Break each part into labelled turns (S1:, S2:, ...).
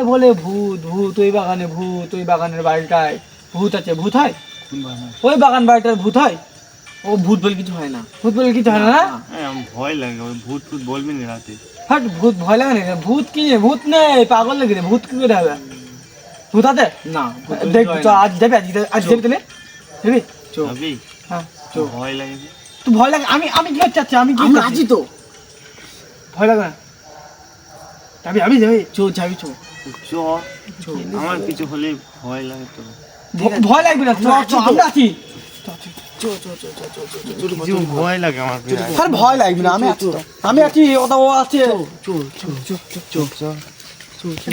S1: সবাই বলে ভূত ভূত ওই বাগানে ভূত ওই বাগানের বাড়িটায় ভূত আছে ভূত হয়? ওই বাগান বাড়িটার ভূত হয়?
S2: ও ভূত বলে কিছু হয় না।
S1: ভূত বলে কিছু হয় না?
S3: হ্যাঁ ভয় লাগে ভূত ভূত বলবি না রাতে।
S1: হাট ভূত ভয় লাগে না? ভূত কি ভূত নেই পাগল লাগে রে? ভূত কি করে হবে? ভূত আছে?
S2: না
S1: দেখ চ, আজ যাবি আজ আজ যাবি তাহলে। যাবি
S2: চো
S3: যাবি?
S1: হ্যাঁ
S3: তো ভয় লাগে।
S1: তুই ভয় লাগে আমি আমি কি চাচ্ছি আমি কি?
S2: আছি তো।
S1: ভয় লাগে না? যাবি যাবি যাবি
S2: চো যাবি চো
S3: চ আমার কিছু হলে ভয় লাগে তো
S1: ভয় লাগবে না চ,
S2: আমরা আছি
S1: আমরা আছি
S2: চো চো চো চো চো চো চো
S3: কিছু ভয় লাগে আমার বিরাট।
S1: ভয় লাগবে না আমি আছি আমি আছি ওটা ও আছে
S2: চো চো চো চো চো চো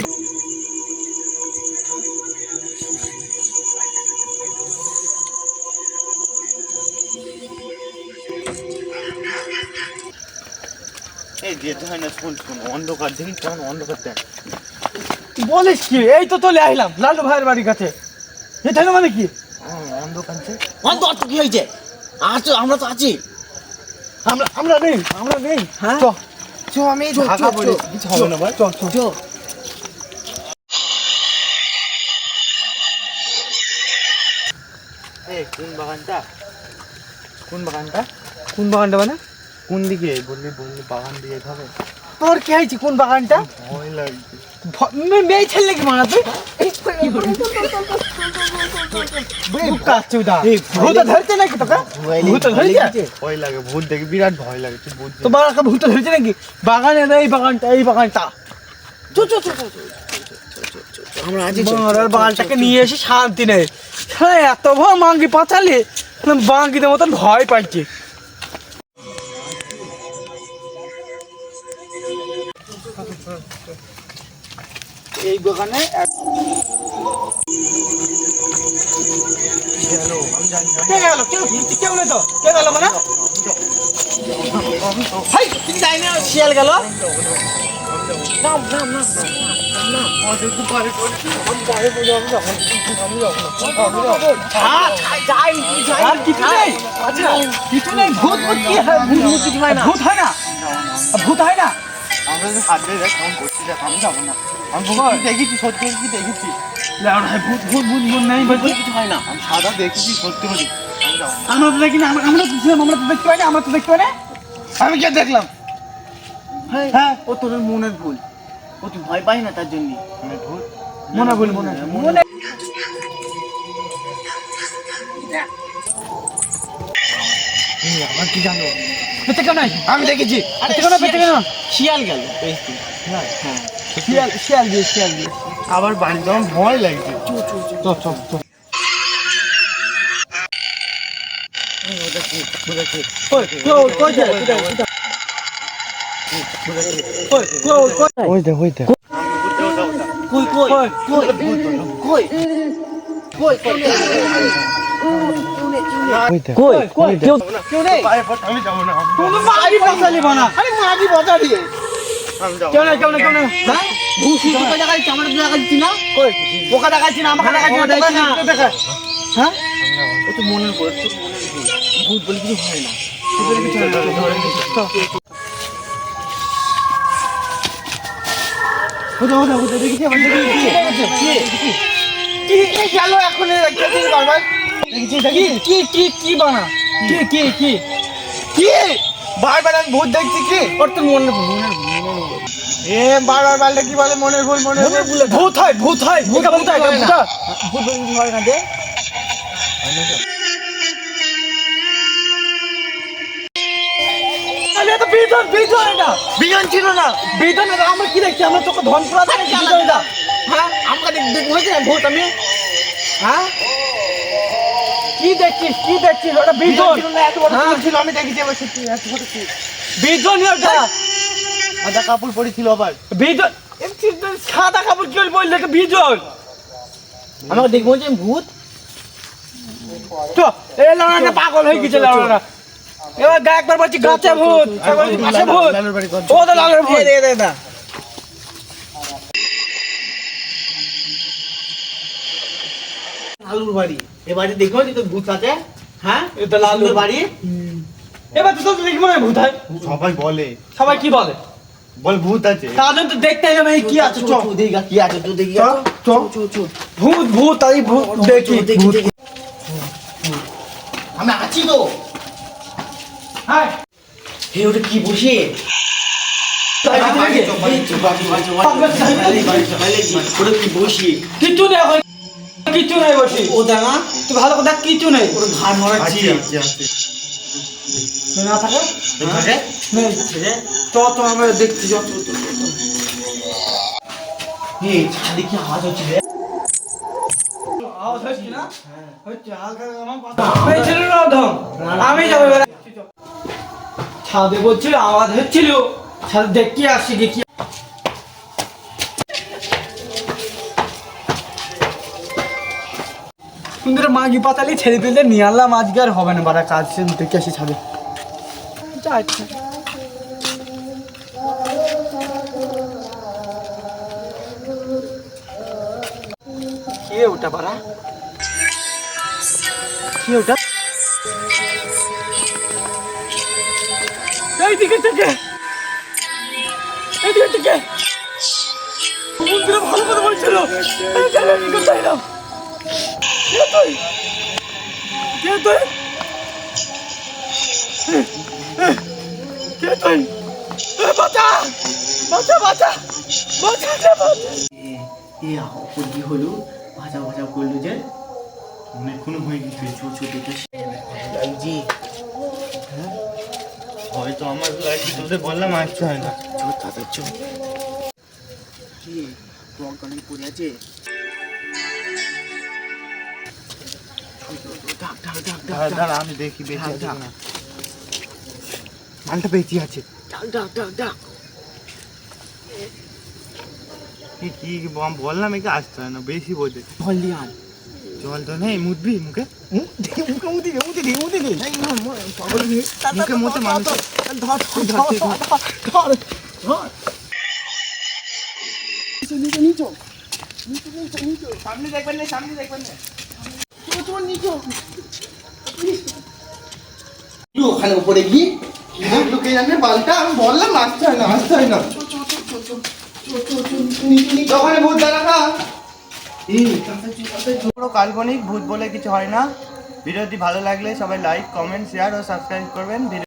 S3: এই যেতে হয় না শোন শোন অন্ধকার দেখি কেমন অন্ধকার দেখ
S1: বলিস কি? এই তো চলে আসলাম লালু ভাইয়ের বাড়ির কাছে। এটা মানে কি?
S3: অন্ধকার যে
S2: অন্ত অত কি হয়েছে? আছো আমরা তো আছি।
S1: আমরা আমরা নেই আমরা নেই।
S2: হ্যাঁ?
S1: চ
S3: আমি ঢাকা
S2: চো,
S3: কিছু হবে না ভাই।
S1: চ চ
S3: কোন বাগানটা? কোন বাগানটা?
S1: কোন বাগানটা মানে?
S3: কোন দিকে? বললি বললি বাগান দিয়ে যাবে।
S1: তোর কি হয়েছে? কোন বাগানটা?
S3: ভয় লাগছে।
S1: মেয়ে ছেলে কি তুই এই বাগানটা এই বাগানটা। বাগানটাকে নিয়ে এসে শান্তি নেই। হ্যাঁ এত ভয় মাঙ্গি পাচালে। বাঙ্গিদের মতন ভয় পাইছে। নেই আচ্ছা কিছু নেই ভূত ভূত কি হয়? ভূত ভূত কিছু হয় না ভূত হয় না। ভূত হয় না?
S3: আমরা যে হাত দিয়ে দেখ কেমন করছি দেখ আমি যাব না। আমি ভূত দেখেছি সত্যি সত্যি দেখেছি?
S1: ভূত ভূত ভূত ভূত নেই বলছি
S2: কিছু হয় না।
S3: আমি সাদা দেখেছি সত্যি বলি
S1: আমরা তো দেখি না আমরা তো ছিলাম আমরা তো দেখতে পাই না আমরা তো দেখতে পাই না আমি কে দেখলাম?
S2: হ্যাঁ
S1: হ্যাঁ।
S2: ও তোর মনের ভুল। ও তুই ভয় পাই না তার জন্য।
S3: মানে ভূত
S1: মনে বল মনে মনে
S2: আমার কি জানো?
S1: পেতে কেন?
S2: আমি দেখেছি।
S1: পেতে কেন পেতে কেন?
S2: শিয়াল গেল
S1: শিয়াল শিয়াল দিয়ে শিয়াল দিয়ে
S3: আবার বাড়ি যাওয়ার ভয় লাগছে।
S1: চ চ চ। ওই কই কই দে কই কই কই? কই? কেউ কেউ নেই?
S3: আমি যাব না।
S1: আরে কেউ নেই কেউ নেই কেউ নেই। হ্যাঁ?
S2: ভুসি দেখাচ্ছি আমার দেখাচ্ছি না?
S1: কই? পোকা দেখাচ্ছি না আমাকে দেখাচ্ছি না দেখা হ্যাঁ?
S2: ও তো মনের ভুল তোর মনের ভূত। বলে কিছু হয় না।
S1: তোদের কিছু না। ওটা ওটা ওটা দেখি কি কি কি কি কি বানা? কি কি কি? কি? বারবার আমি ভূত দেখছি কি? ওর তো মনে এ বারবার বারবার কি বলে? মনের ভুল মনের ভুল। ভূত হয় ভূত হয়। ভূত ভূত হয় ভূত ভূত ভূত হয় না দে বিজন বিজন এটা।
S2: বিজন ছিল না।
S1: বিজন এটা আমরা কি দেখছি? আমরা তোকে ধন পুরা দেখছি এটা।
S2: হ্যাঁ দেখ দেখ হয়েছে ভূত আমি।
S1: হ্যাঁ? কি দেখছিস? কি দেখছিস? ওটা বিজন।
S2: ছিল
S1: হ্যাঁ?
S2: ছিল আমি দেখেছি এবার সত্যি
S1: বিজন ওটা
S3: সাদা কাপড় পরেছিল আবার।
S1: বিজন সাদা কাপড় কি বললে? এটা বিজন।
S2: আমাকে দেখব যে ভূত।
S1: তো লাউড়াটা পাগল হয়ে গেছে লাউড়াটা এবার গা একবার বলছি গাছে ভূত। পাশে ভূত? ও তো লালের ভূত
S2: দে দে দে লালুর বাড়ি এ বাড়ি দেখব যে তোর ভূত আছে হ্যাঁ
S1: এটা লালুর
S2: বাড়ি
S1: এবার তো তোর দেখি মনে ভূত হয়
S3: সবাই বলে
S1: সবাই কি বলে
S3: বল ভূত আছে
S1: তাহলে তো দেখতে হবে কি আছে চ
S2: দেখি কি আছে তো দেখি
S1: চ চ ভূত ভূত তাই ভূত দেখি।
S2: আমি আছি তো
S1: হাই
S2: হে ওটা কি বসে ওটা কি বসে
S1: কিচ্ছু নেই বসি।
S2: ও দেখা
S1: তুই ভালো কথা কিচ্ছু নেই।
S2: ওটা ঘাড়
S1: না থাকে?
S2: থাকে?
S1: নেই চ চ আমরা দেখছি।
S2: হে ছাদে কি আওয়াজ হচ্ছে রে।
S1: আওয়াজ হচ্ছে না? হচ্ছে হালকা আমার ছিল না ধম আমি যাব ছাদে বলছিল আওয়াজ হচ্ছিল। ছাদে দেখি আসছি দেখি। সুন্দর মাগি পাতালি ছেড়ে দিলে নিয়ে আনলাম, আজকে আর হবে না বারা কাজ দেখে আসি ছাদে। ওটা কি ওটা? ভালো কথা বলছিল এলাম? কে তুই কে তুই কে তুই বাঁচা বাঁচা বাঁচা বাঁচা বাঁচা
S2: এ ওর কি হলো? ভাজা ভাজা করল যে।
S3: অনেকক্ষণ হয়ে গেছে
S2: ছো ছো দেখে জি।
S3: হয়তো আমার লাইফে তোদের বললাম আসতে হয় না।
S2: চো দাদা চো কি টক গানে পড়ে আছে?
S3: দাঁড়া আমি দেখি বেঁচে আছে
S2: ডাক,
S3: মালটা বেঁচে আছে। কি কি কি বল- বললাম একে আসতে হয় না বেশি বোঝে
S2: ভলিয়াম
S3: জল তো নেই মুদবি মুখে?
S1: মুখে মুতি দে মুতি দে মুতি দে।
S3: মুখে মুতে মানুষ।
S1: ধর ধর ধর ধর সামনে দেখবেন না সামনে দেখবেন না।
S2: ওখানে উপরে গিয়ে
S3: লুকে জানে বালটা আমি বললাম আসতে হয় না আসতে হয় না। ভূত কাল্পনিক ভূত বলে কিছু হয় না। ভিডিওটি ভালো লাগলে সবাই লাইক কমেন্ট শেয়ার ও সাবস্ক্রাইব করবেন।